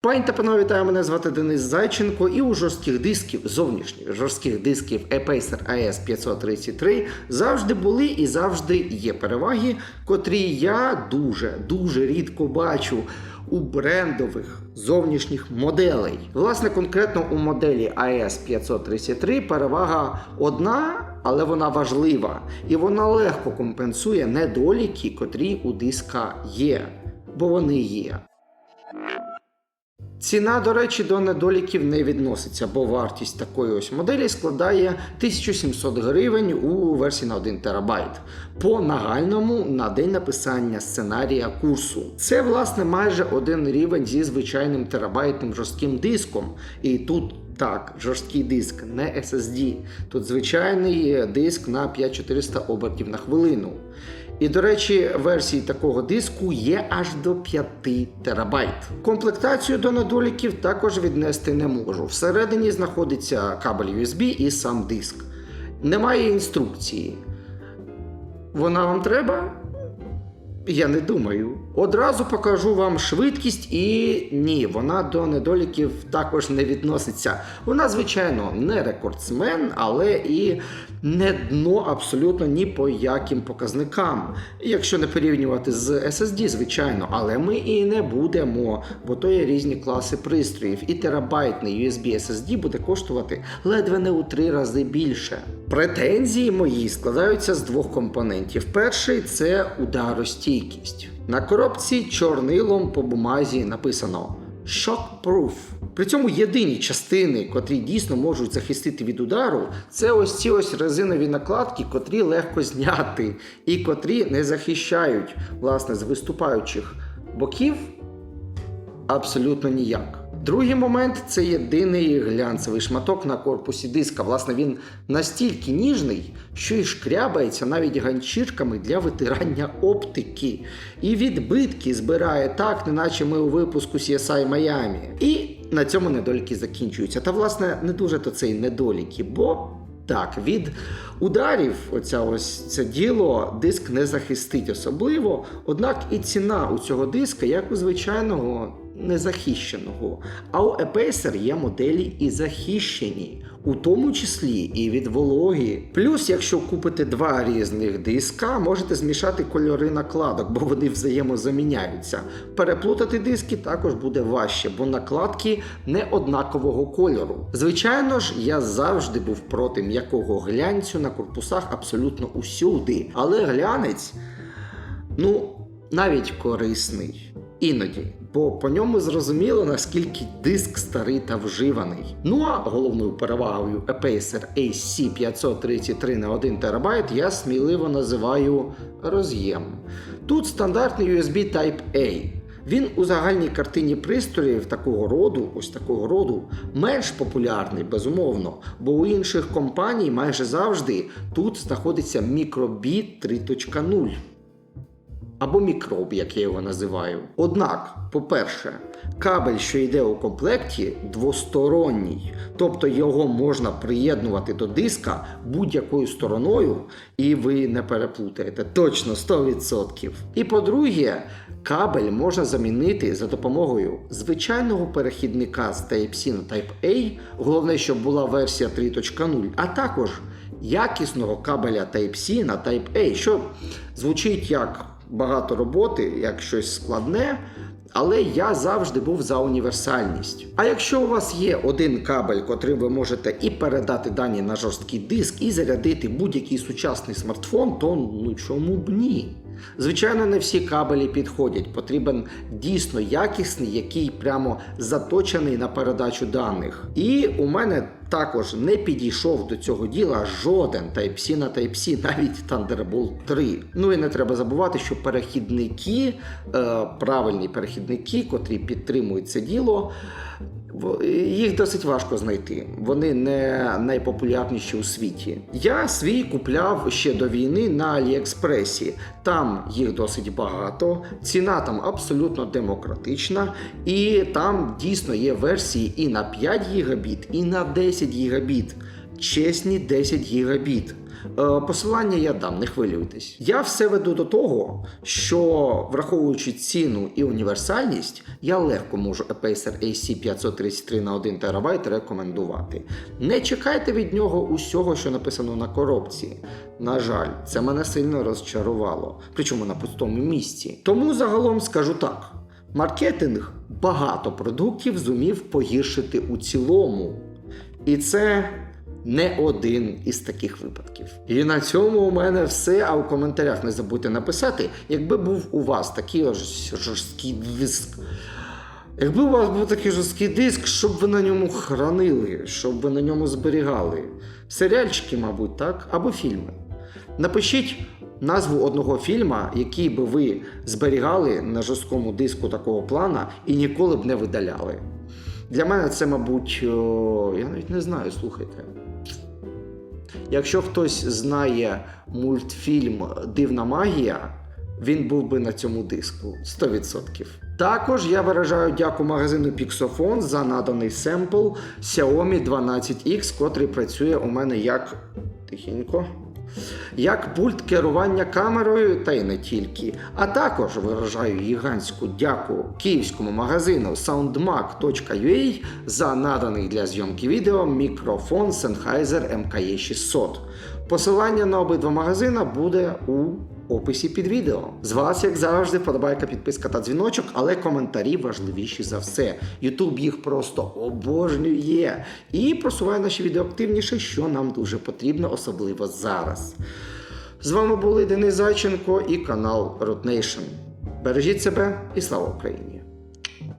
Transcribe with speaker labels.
Speaker 1: Пані та панове, вітаю, мене звати Денис Зайченко, і у жорстких дисків, зовнішніх жорстких дисків ePacer AS 533 завжди були і завжди є переваги, котрі я дуже дуже рідко бачу у брендових зовнішніх моделей. Власне, конкретно у моделі AS 533 перевага одна, але вона важлива, і вона легко компенсує недоліки, котрі у диска є, бо вони є. Ціна, до речі, до недоліків не відноситься, бо вартість такої ось моделі складає 1700 гривень у версії на 1 терабайт по нагальному на день написання сценарія курсу. Це, власне, майже один рівень зі звичайним терабайтним жорстким диском. І тут так, жорсткий диск, не SSD. Тут звичайний диск на 5400 обертів на хвилину. І, до речі, версії такого диску є аж до 5 терабайт. Комплектацію до недоліків також віднести не можу. Всередині знаходиться кабель USB і сам диск. Немає інструкції. Вона вам треба? Я не думаю. Одразу покажу вам швидкість, і ні, вона до недоліків також не відноситься. Вона, звичайно, не рекордсмен, але і не дно абсолютно ні по яким показникам. Якщо не порівнювати з SSD, звичайно, але ми і не будемо, бо то є різні класи пристроїв, і терабайтний USB SSD буде коштувати ледве не у три рази більше. Претензії мої складаються з двох компонентів. Перший це ударостійкість. На коробці чорнилом по бумазі написано Shockproof. При цьому єдині частини, котрі дійсно можуть захистити від удару, це ось ці ось резинові накладки, котрі легко зняти, і котрі не захищають власне з виступаючих боків абсолютно ніяк. Другий момент це єдиний глянцевий шматок на корпусі диска. Власне, він настільки ніжний, що й шкрябається навіть ганчірками для витирання оптики. І відбитки збирає так, неначе ми у випуску CSI Miami. І на цьому недоліки закінчуються. Та, власне, не дуже то це й недоліки, бо. Так, від ударів, оця ось це діло, диск не захистить особливо. Однак і ціна у цього диска, як у звичайного незахищеного. А у ePacer є моделі і захищені, у тому числі і від вологи. Плюс, якщо купите два різних диска, можете змішати кольори накладок, бо вони взаємозаміняються. Переплутати диски також буде важче, бо накладки не однакового кольору. Звичайно ж, я завжди був проти м'якого глянцю на корпусах абсолютно усюди, але глянець, ну, навіть корисний. Іноді, бо по ньому зрозуміло, наскільки диск старий та вживаний. Ну а головною перевагою ePacer AC533 на 1 ТБ я сміливо називаю роз'єм. Тут стандартний USB Type-A. Він у загальній картині пристроїв такого роду, ось такого роду, менш популярний, безумовно, бо у інших компаній майже завжди тут знаходиться мікробіт 3.0 або мікроб, як я його називаю. Однак, по-перше, кабель, що йде у комплекті, двосторонній, тобто його можна приєднувати до диска будь-якою стороною, і ви не переплутаєте точно 100%. І по-друге, кабель можна замінити за допомогою звичайного перехідника з Type-C на Type-A, головне, щоб була версія 3.0, а також якісного кабеля Type-C на Type-A, що звучить як багато роботи, як щось складне. Але я завжди був за універсальність. А якщо у вас є один кабель, котрим ви можете і передати дані на жорсткий диск, і зарядити будь-який сучасний смартфон, то ну чому б ні? Звичайно, не всі кабелі підходять. Потрібен дійсно якісний, який прямо заточений на передачу даних. І у мене також не підійшов до цього діла жоден Type-C на Type-C, навіть Thunderbolt 3. Ну і не треба забувати, що перехідники, е, правильні перехідники, котрі підтримують це діло. Їх досить важко знайти. Вони не найпопулярніші у світі. Я свій купляв ще до війни на Аліекспресі. Там їх досить багато, ціна там абсолютно демократична, і там дійсно є версії і на 5 гігабіт, і на 10 гігабіт. Чесні 10 гігабіт. Е, Посилання я дам, не хвилюйтесь. Я все веду до того, що враховуючи ціну і універсальність, я легко можу Apacer AC 533 на 1 ТБ рекомендувати. Не чекайте від нього усього, що написано на коробці. На жаль, це мене сильно розчарувало, причому на пустому місці. Тому загалом скажу так: маркетинг багато продуктів зумів погіршити у цілому. І це не один із таких випадків. І на цьому у мене все. А у коментарях не забудьте написати, якби був у вас такий жорсткий диск. Якби у вас був такий жорсткий диск, щоб ви на ньому хранили, щоб ви на ньому зберігали. Серіальчики, мабуть, так, або фільми. Напишіть назву одного фільма, який би ви зберігали на жорсткому диску такого плана і ніколи б не видаляли. Для мене це, мабуть, о, я навіть не знаю, слухайте. Якщо хтось знає мультфільм Дивна магія, він був би на цьому диску 100%. Також я виражаю дяку магазину Pixophone за наданий семпл Xiaomi 12X, котрий працює у мене як тихенько. Як пульт керування камерою, та й не тільки. А також виражаю гігантську дяку київському магазину soundmac.ua за наданий для зйомки відео мікрофон Sennheiser MKE 600. Посилання на обидва магазина буде у описі під відео. З вас, як завжди, вподобайка, підписка та дзвіночок, але коментарі важливіші за все. Ютуб їх просто обожнює і просуває наші відео активніше, що нам дуже потрібно, особливо зараз. З вами були Денис Зайченко і канал Root Nation. Бережіть себе і слава Україні!